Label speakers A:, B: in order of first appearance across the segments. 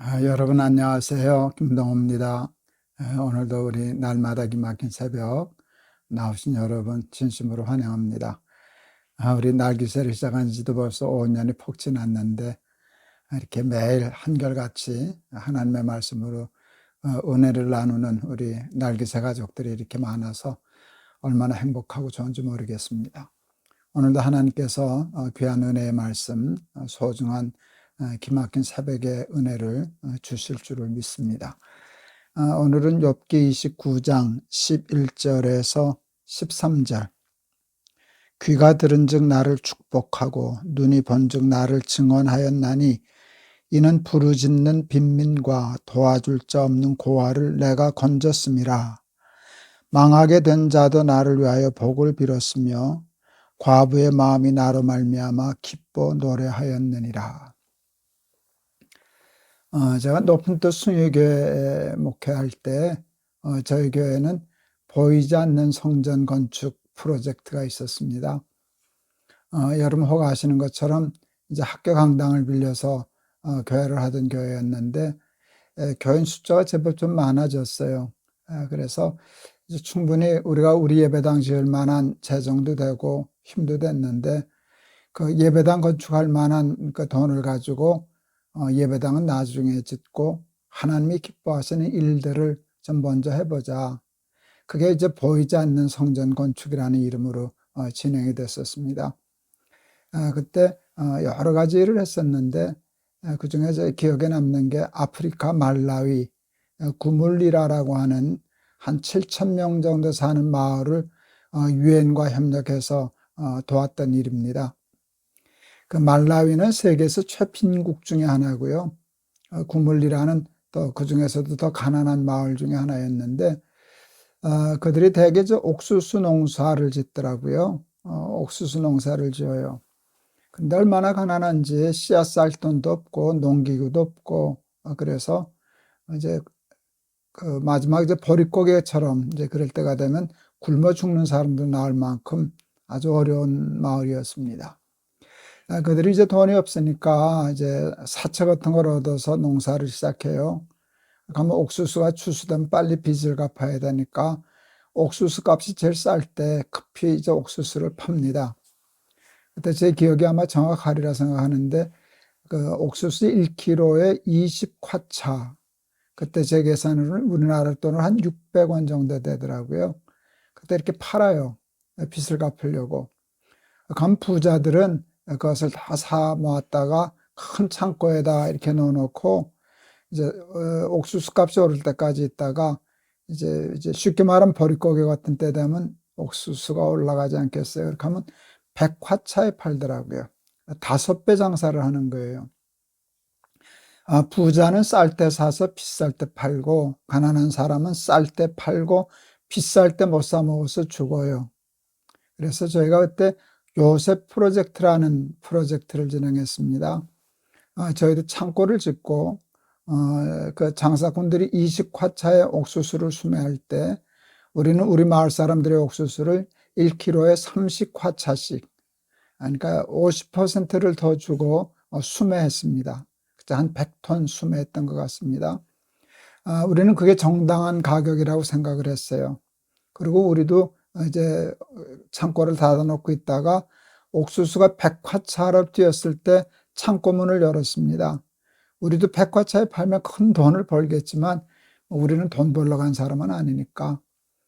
A: 아, 여러분 안녕하세요. 김동호입니다. 에, 오늘도 우리 날마다 기막힌 새벽 나오신 여러분 진심으로 환영합니다. 아, 우리 날기세를 시작한 지도 벌써 5년이 폭 지났는데 이렇게 매일 한결같이 하나님의 말씀으로 어, 은혜를 나누는 우리 날기세 가족들이 이렇게 많아서 얼마나 행복하고 좋은지 모르겠습니다. 오늘도 하나님께서 어, 귀한 은혜의 말씀, 어, 소중한 어, 기막힌 새벽의 은혜를 어, 주실 줄을 믿습니다. 어, 오늘은 욥기 29장 11절에서 13절 귀가 들은즉 나를 축복하고 눈이 본즉 나를 증언하였나니 이는 부르짖는 빈민과 도와줄 자 없는 고아를 내가 건졌음이라 망하게 된 자도 나를 위하여 복을 빌었으며 과부의 마음이 나로 말미암아 기뻐 노래하였느니라. 어, 제가 높은 뜻 숭유교회 목회할 때 어, 저희 교회는 보이지 않는 성전 건축 프로젝트가 있었습니다. 어, 여러분 혹 아시는 것처럼 이제 학교 강당을 빌려서 어, 교회를 하던 교회였는데 에, 교인 숫자가 제법 좀 많아졌어요. 에, 그래서 충분히 우리가 우리 예배당 지을 만한 재정도 되고 힘도 됐는데 그 예배당 건축할 만한 그 돈을 가지고 어, 예배당은 나중에 짓고 하나님이 기뻐하시는 일들을 좀 먼저 해보자. 그게 이제 보이지 않는 성전 건축이라는 이름으로 어, 진행이 됐었습니다. 아, 그때 어, 여러 가지 일을 했었는데 그 중에 제 기억에 남는 게 아프리카 말라위 구물리라라고 하는 한 7천 명 정도 사는 마을을 유엔과 협력해서 도왔던 일입니다. 그 말라위는 세계에서 최貧국 중에 하나고요. 어, 구물리라는 또 그 중에서도 더 가난한 마을 중에 하나였는데 어, 그들이 대개 저 옥수수 농사를 짓더라고요. 어, 옥수수 농사를 지어요. 근데 얼마나 가난한지 씨앗 쌀 돈도 없고 농기구도 없고 어, 그래서 이제 그 마지막 이제 보릿고개처럼 이제 그럴 때가 되면 굶어 죽는 사람도 나올 만큼 아주 어려운 마을이었습니다. 아, 그들이 이제 돈이 없으니까 이제 사채 같은 걸 얻어서 농사를 시작해요. 그러면 옥수수가 추수되면 빨리 빚을 갚아야 되니까 옥수수 값이 제일 쌀 때 급히 이제 옥수수를 팝니다. 그때 제 기억이 아마 정확하리라 생각하는데 그 옥수수 1kg에 20화차 그때 제 계산으로는 우리나라 돈으로 한 600원 정도 되더라고요. 그때 이렇게 팔아요. 빚을 갚으려고. 간 부자들은 그것을 다 사 모았다가 큰 창고에다 이렇게 넣어놓고 이제 어, 옥수수 값이 오를 때까지 있다가 이제 이제 쉽게 말하면 버릿고개 같은 때 되면 옥수수가 올라가지 않겠어요. 그렇게 하면 백화차에 팔더라고요. 다섯 배 장사를 하는 거예요. 아, 부자는 쌀 때 사서 비쌀 때 팔고 가난한 사람은 쌀 때 팔고 비쌀 때 못 사 먹어서 죽어요. 그래서 저희가 그때 요셉 프로젝트라는 프로젝트를 진행했습니다. 어, 저희도 창고를 짓고 어, 그 장사꾼들이 20화차의 옥수수를 수매할 때 우리는 우리 마을 사람들의 옥수수를 1kg에 30화차씩 그러니까 50%를 더 주고 어, 수매했습니다. 한 100톤 수매했던 것 같습니다. 아, 우리는 그게 정당한 가격이라고 생각을 했어요. 그리고 우리도 이제 창고를 닫아놓고 있다가 옥수수가 백화차로 뛰었을 때 창고문을 열었습니다. 우리도 백화차에 팔면 큰 돈을 벌겠지만 우리는 돈 벌러 간 사람은 아니니까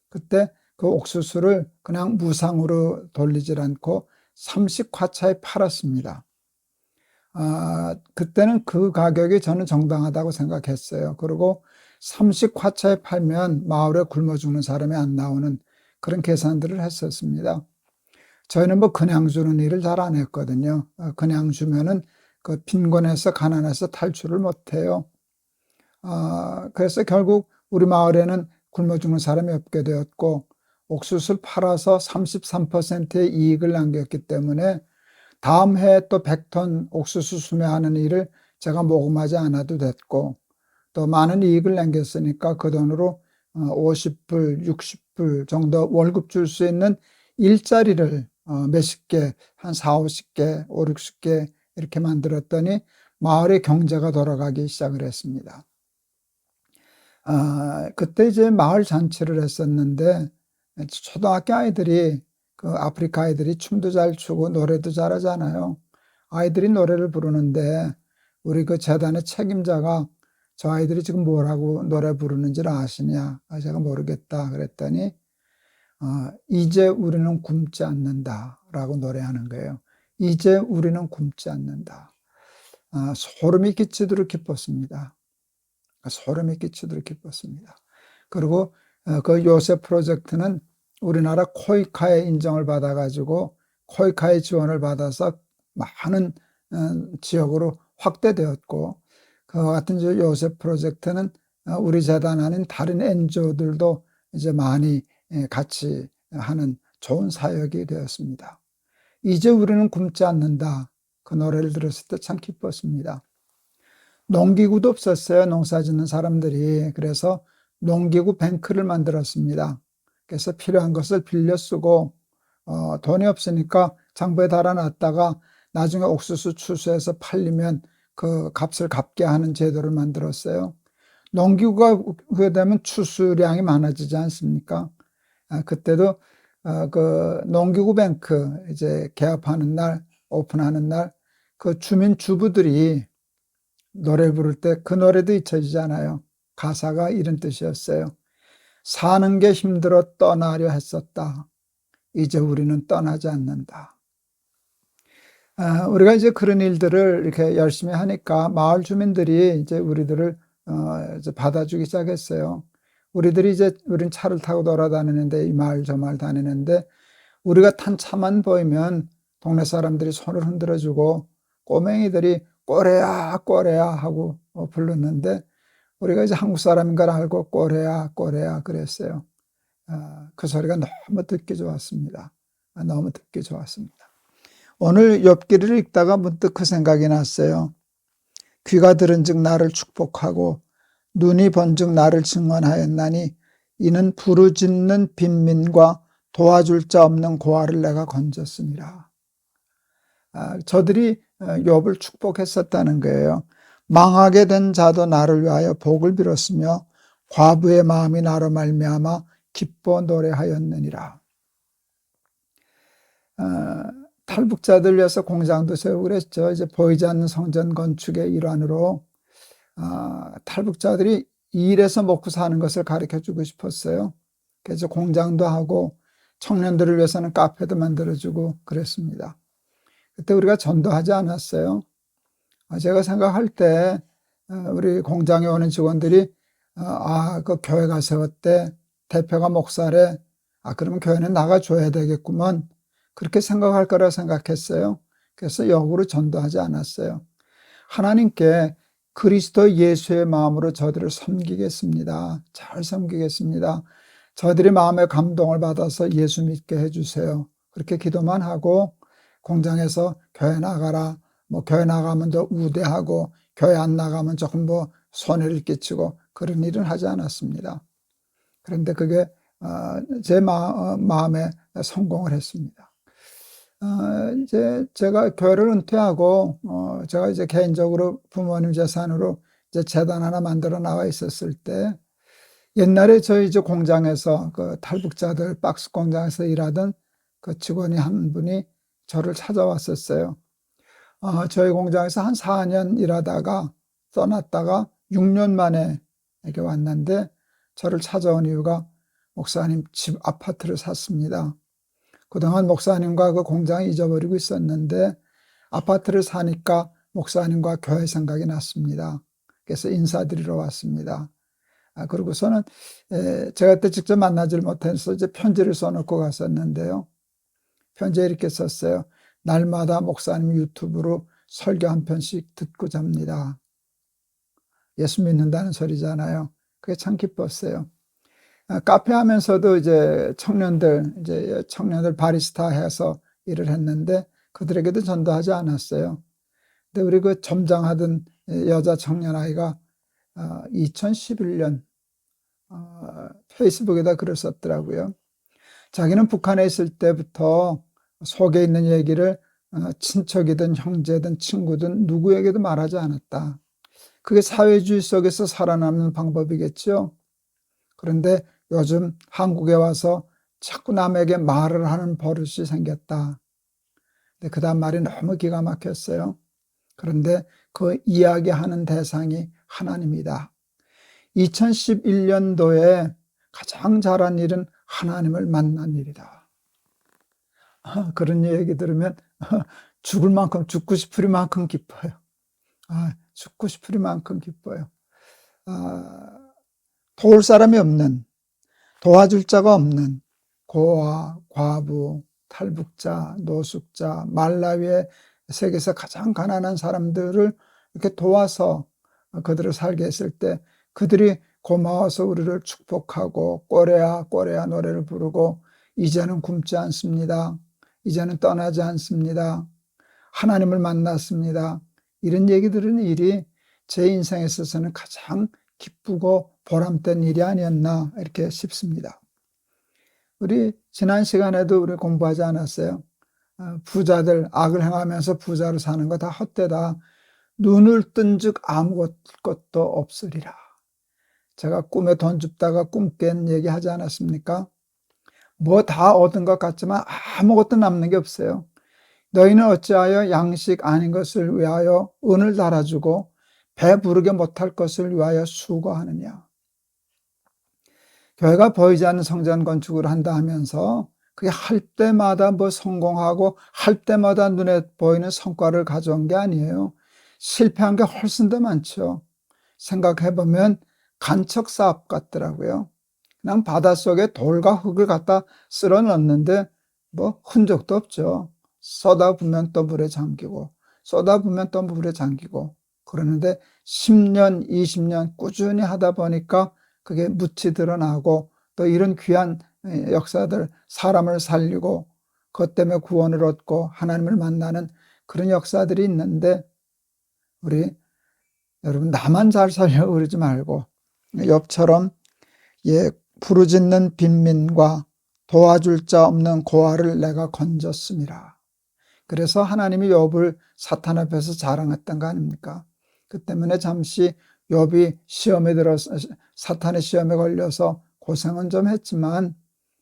A: 그때 그 옥수수를 그냥 무상으로 돌리질 않고 30화차에 팔았습니다. 아, 그때는 그 가격이 저는 정당하다고 생각했어요. 그리고 30화차에 팔면 마을에 굶어 죽는 사람이 안 나오는 그런 계산들을 했었습니다. 저희는 뭐 그냥 주는 일을 잘 안 했거든요. 어, 그냥 주면은 그 빈곤에서 가난해서 탈출을 못 해요. 아, 그래서 결국 우리 마을에는 굶어 죽는 사람이 없게 되었고 옥수수를 팔아서 33%의 이익을 남겼기 때문에 다음 해에 또 100톤 옥수수 수매하는 일을 제가 모금하지 않아도 됐고 또 많은 이익을 남겼으니까 그 돈으로 50불, 어, 60불 정도 월급 줄 수 있는 일자리를 어, 몇십 개, 한 4, 50개, 5, 60개 이렇게 만들었더니 마을의 경제가 돌아가기 시작을 했습니다. 아, 그때 이제 마을 잔치를 했었는데 초등학교 아이들이 그 아프리카 아이들이 춤도 잘 추고 노래도 잘하잖아요. 아이들이 노래를 부르는데 우리 그 재단의 책임자가 저 아이들이 지금 뭐라고 노래 부르는지를 아시냐? 아, 제가 모르겠다 그랬더니 어, 이제 우리는 굶지 않는다 라고 노래하는 거예요. 이제 우리는 굶지 않는다. 아, 소름이 끼치도록 기뻤습니다. 소름이 끼치도록 기뻤습니다. 그리고 어, 그 요셉 프로젝트는 우리나라 코이카의 인정을 받아가지고 코이카의 지원을 받아서 많은 어, 지역으로 확대되었고 그와 같은 요셉 프로젝트는 어, 우리 재단 아닌 다른 NGO들도 이제 많이 예, 같이 하는 좋은 사역이 되었습니다. 이제 우리는 굶지 않는다. 그 노래를 들었을 때 참 기뻤습니다. 농기구도 없었어요. 농사 짓는 사람들이. 그래서 농기구 뱅크를 만들었습니다. 그래서 필요한 것을 빌려 쓰고 어, 돈이 없으니까 장부에 달아놨다가 나중에 옥수수 추수해서 팔리면 그 값을 갚게 하는 제도를 만들었어요. 농기구가 그게 되면 추수량이 많아지지 않습니까? 아, 그때도 어, 그 농기구 뱅크 이제 개업하는 날, 오픈하는 날, 그 주민 주부들이 노래 부를 때 그 노래도 잊혀지잖아요. 가사가 이런 뜻이었어요. 사는 게 힘들어 떠나려 했었다. 이제 우리는 떠나지 않는다. 아, 우리가 이제 그런 일들을 이렇게 열심히 하니까 마을 주민들이 이제 우리들을 어, 이제 받아주기 시작했어요. 우리들이 이제 우린 차를 타고 돌아다니는데 이 마을 저 마을 다니는데 우리가 탄 차만 보이면 동네 사람들이 손을 흔들어주고 꼬맹이들이 꼬레야 꼬레야 하고 어, 불렀는데 우리가 이제 한국 사람인 걸 알고 꼬레야 꼬레야 그랬어요. 아, 그 소리가 너무 듣기 좋았습니다. 아, 너무 듣기 좋았습니다. 오늘 엽기를 읽다가 문득 그 생각이 났어요. 귀가 들은즉 나를 축복하고 눈이 번즉 나를 증언하였나니 이는 부르짖는 빈민과 도와줄 자 없는 고아를 내가 건졌습니다. 아, 저들이 욥을 어, 축복했었다는 거예요. 망하게 된 자도 나를 위하여 복을 빌었으며 과부의 마음이 나로 말미암아 기뻐 노래하였느니라. 아, 탈북자들 위해서 공장도 세우고 그랬죠. 이제 보이지 않는 성전 건축의 일환으로 아, 탈북자들이 일해서 먹고 사는 것을 가르쳐 주고 싶었어요. 그래서 공장도 하고 청년들을 위해서는 카페도 만들어주고 그랬습니다. 그때 우리가 전도하지 않았어요. 아, 제가 생각할 때 어, 우리 공장에 오는 직원들이 어, 아, 그 교회가 세웠대. 대표가 목사래. 아, 그러면 교회는 나가줘야 되겠구먼. 그렇게 생각할 거라 생각했어요. 그래서 역으로 전도하지 않았어요. 하나님께 그리스도 예수의 마음으로 저들을 섬기겠습니다. 잘 섬기겠습니다. 저들이 마음의 감동을 받아서 예수 믿게 해주세요. 그렇게 기도만 하고 공장에서 교회 나가라. 뭐 교회 나가면 더 우대하고 교회 안 나가면 조금 뭐 손해를 끼치고 그런 일은 하지 않았습니다. 그런데 그게 어, 제 어, 마음에 성공을 했습니다. 어, 이제 제가 교회를 은퇴하고 제가 이제 개인적으로 부모님 재산으로 이제 재단 하나 만들어 나와 있었을 때 옛날에 저희 이제 공장에서 그 탈북자들 박스 공장에서 일하던 그 직원이 한 분이 저를 찾아왔었어요. 어, 저희 공장에서 한 4년 일하다가 떠났다가 6년 만에 이렇게 왔는데 저를 찾아온 이유가 목사님 집 아파트를 샀습니다. 그동안 목사님과 그 공장 잊어버리고 있었는데 아파트를 사니까 목사님과 교회 생각이 났습니다. 그래서 인사드리러 왔습니다. 아, 그리고서는 에, 제가 그때 직접 만나질 못해서 이제 편지를 써놓고 갔었는데요. 편지에 이렇게 썼어요. 날마다 목사님 유튜브로 설교 한 편씩 듣고 잡니다. 예수 믿는다는 소리잖아요. 그게 참 기뻤어요. 아, 카페 하면서도 이제 청년들, 이제 청년들 바리스타 해서 일을 했는데 그들에게도 전도하지 않았어요. 근데 우리 그 점장하던 여자 청년 아이가 2011년 어, 어, 페이스북에다 글을 썼더라고요. 자기는 북한에 있을 때부터 속에 있는 얘기를 어, 친척이든 형제든 친구든 누구에게도 말하지 않았다. 그게 사회주의 속에서 살아남는 방법이겠죠. 그런데 요즘 한국에 와서 자꾸 남에게 말을 하는 버릇이 생겼다. 근데 그 다음 말이 너무 기가 막혔어요. 그런데 그 이야기하는 대상이 하나님이다. 2011년도에 가장 잘한 일은 하나님을 만난 일이다. 아, 그런 얘기 들으면 죽을 만큼, 죽고 싶을 만큼 기뻐요. 아, 죽고 싶을 만큼 기뻐요. 아, 도울 사람이 없는, 도와줄 자가 없는 고아, 과부, 탈북자, 노숙자, 말라위의 세계에서 가장 가난한 사람들을 이렇게 도와서 그들을 살게 했을 때 그들이 고마워서 우리를 축복하고 꼬레야 꼬레야 노래를 부르고 이제는 굶지 않습니다. 이제는 떠나지 않습니다. 하나님을 만났습니다. 이런 얘기 들은 일이 제 인생에 있어서는 가장 기쁘고 보람된 일이 아니었나 이렇게 싶습니다. 우리 지난 시간에도 우리 공부하지 않았어요. 어, 부자들 악을 행하면서 부자로 사는 거 다 헛되다. 눈을 뜬 즉 아무것도 없으리라. 제가 꿈에 돈 줍다가 꿈 깬 얘기 하지 않았습니까? 뭐 다 얻은 것 같지만 아무것도 남는 게 없어요. 너희는 어찌하여 양식 아닌 것을 위하여 은을 달아주고 배 부르게 못할 것을 위하여 수고하느냐. 교회가 보이지 않는 성전 건축을 한다 하면서 그게 할 때마다 뭐 성공하고 할 때마다 눈에 보이는 성과를 가져온 게 아니에요. 실패한 게 훨씬 더 많죠. 생각해보면 간척 사업 같더라고요. 그냥 바닷속에 돌과 흙을 갖다 쓸어 넣는데 뭐 흔적도 없죠. 쏟아부면 또 물에 잠기고 쏟아부면 또 물에 잠기고 그러는데 10년, 20년 꾸준히 하다 보니까 그게 묻히 드러나고 또 이런 귀한 역사들 사람을 살리고 그것 때문에 구원을 얻고 하나님을 만나는 그런 역사들이 있는데 우리 여러분 나만 잘 살려고 그러지 말고 욥처럼 예 부르짖는 빈민과 도와줄 자 없는 고아를 내가 건졌습니다. 그래서 하나님이 욥을 사탄 앞에서 자랑했던 거 아닙니까? 그 때문에 잠시 욥이 시험에 들어서 사탄의 시험에 걸려서 고생은 좀 했지만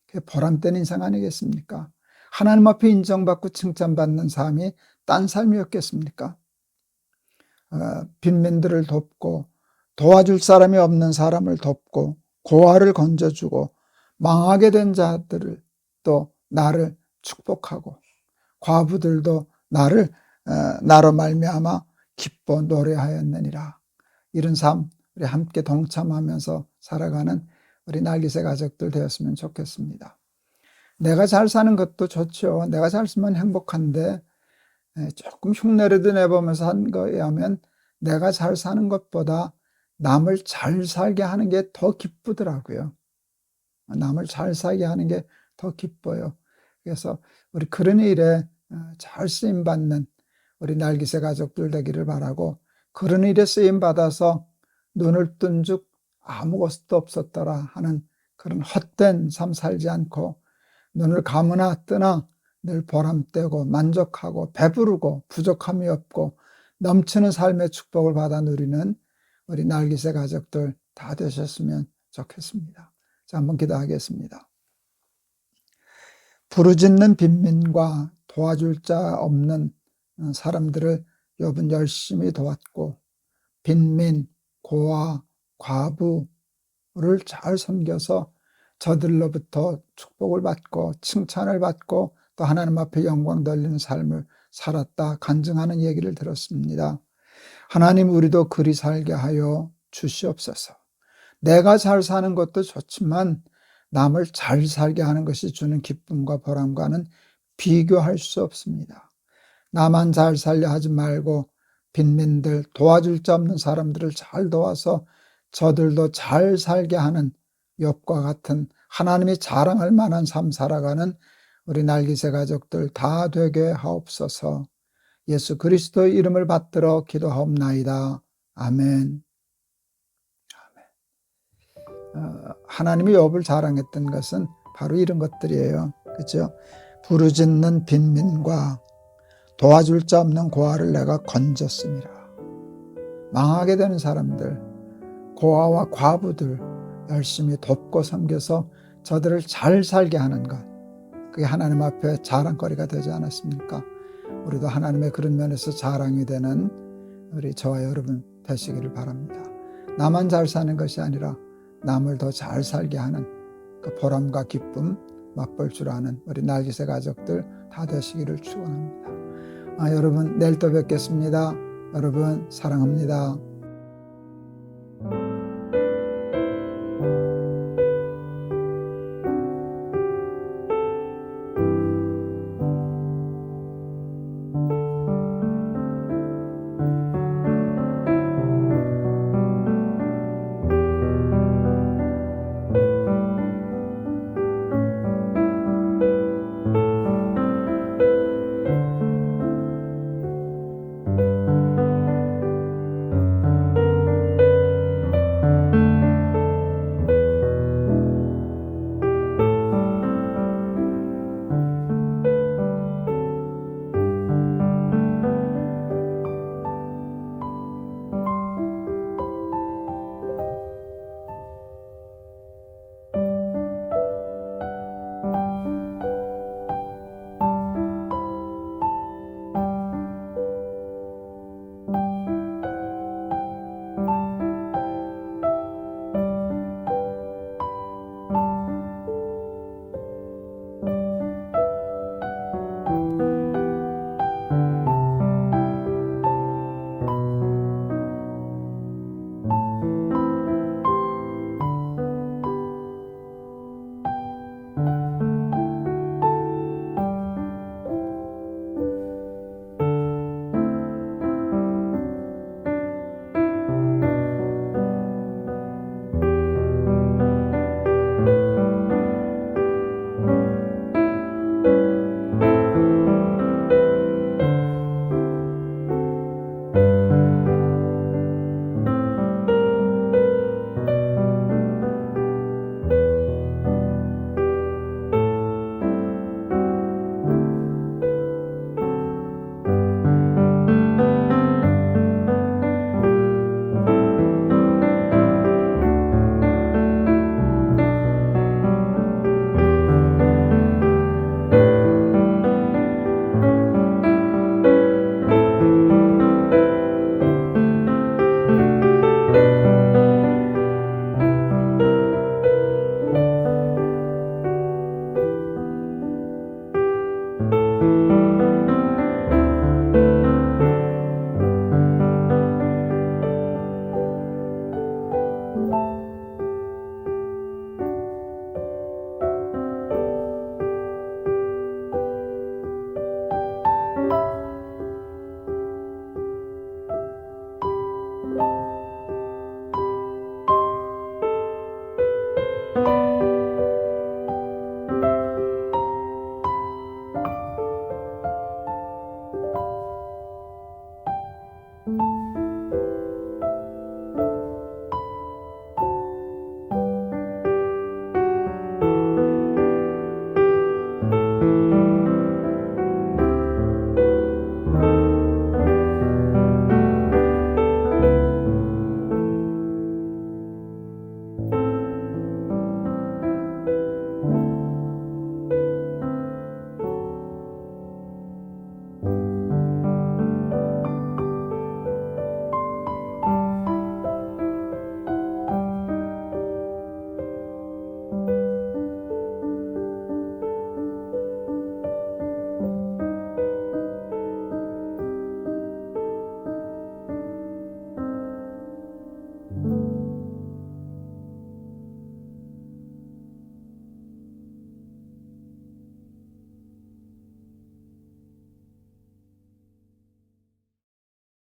A: 그게 보람된 인생 아니겠습니까? 하나님 앞에 인정받고 칭찬받는 삶이 딴 삶이었겠습니까? 어, 빈민들을 돕고 도와줄 사람이 없는 사람을 돕고 고아를 건져주고 망하게 된 자들을 또 나를 축복하고 과부들도 나를 어, 나로 말미암아 기뻐 노래하였느니라. 이런 삶 우리 함께 동참하면서 살아가는 우리 날기새 가족들 되었으면 좋겠습니다. 내가 잘 사는 것도 좋죠. 내가 잘 쓰면 행복한데 조금 흉내라도 내보면서 한 거에 하면 내가 잘 사는 것보다 남을 잘 살게 하는 게 더 기쁘더라고요. 남을 잘 살게 하는 게 더 기뻐요. 그래서 우리 그런 일에 어, 잘 쓰임 받는 우리 날기새 가족들 되기를 바라고 그런 일에 쓰임 받아서 눈을 뜬 즉 아무것도 없었더라 하는 그런 헛된 삶 살지 않고 눈을 감으나 뜨나 늘 보람되고 만족하고 배부르고 부족함이 없고 넘치는 삶의 축복을 받아 누리는 우리 날기새 가족들 다 되셨으면 좋겠습니다. 자, 한번 기도하겠습니다. 부르짖는 빈민과 도와줄 자 없는 사람들을 여분 열심히 도왔고 빈민, 고아, 과부를 잘 섬겨서 저들로부터 축복을 받고 칭찬을 받고 또 하나님 앞에 영광 돌리는 삶을 살았다 간증하는 얘기를 들었습니다. 하나님 우리도 그리 살게 하여 주시옵소서. 내가 잘 사는 것도 좋지만 남을 잘 살게 하는 것이 주는 기쁨과 보람과는 비교할 수 없습니다. 나만 잘 살려 하지 말고 빈민들 도와줄 자 없는 사람들을 잘 도와서 저들도 잘 살게 하는 욥과 같은 하나님이 자랑할 만한 삶 살아가는 우리 날기새 가족들 다 되게 하옵소서. 예수 그리스도의 이름을 받들어 기도하옵나이다. 아멘. 아멘. 어, 하나님이 욥을 자랑했던 것은 바로 이런 것들이에요. 그죠? 부르짖는 빈민과 도와줄 자 없는 고아를 내가 건졌습니다. 망하게 되는 사람들, 고아와 과부들 열심히 돕고 섬겨서 저들을 잘 살게 하는 것. 그게 하나님 앞에 자랑거리가 되지 않았습니까? 우리도 하나님의 그런 면에서 자랑이 되는 우리 저와 여러분 되시기를 바랍니다. 나만 잘 사는 것이 아니라 남을 더 잘 살게 하는 그 보람과 기쁨 맛볼 줄 아는 우리 날기새 가족들 다 되시기를 축원합니다. 아, 여러분 내일 또 뵙겠습니다. 여러분 사랑합니다.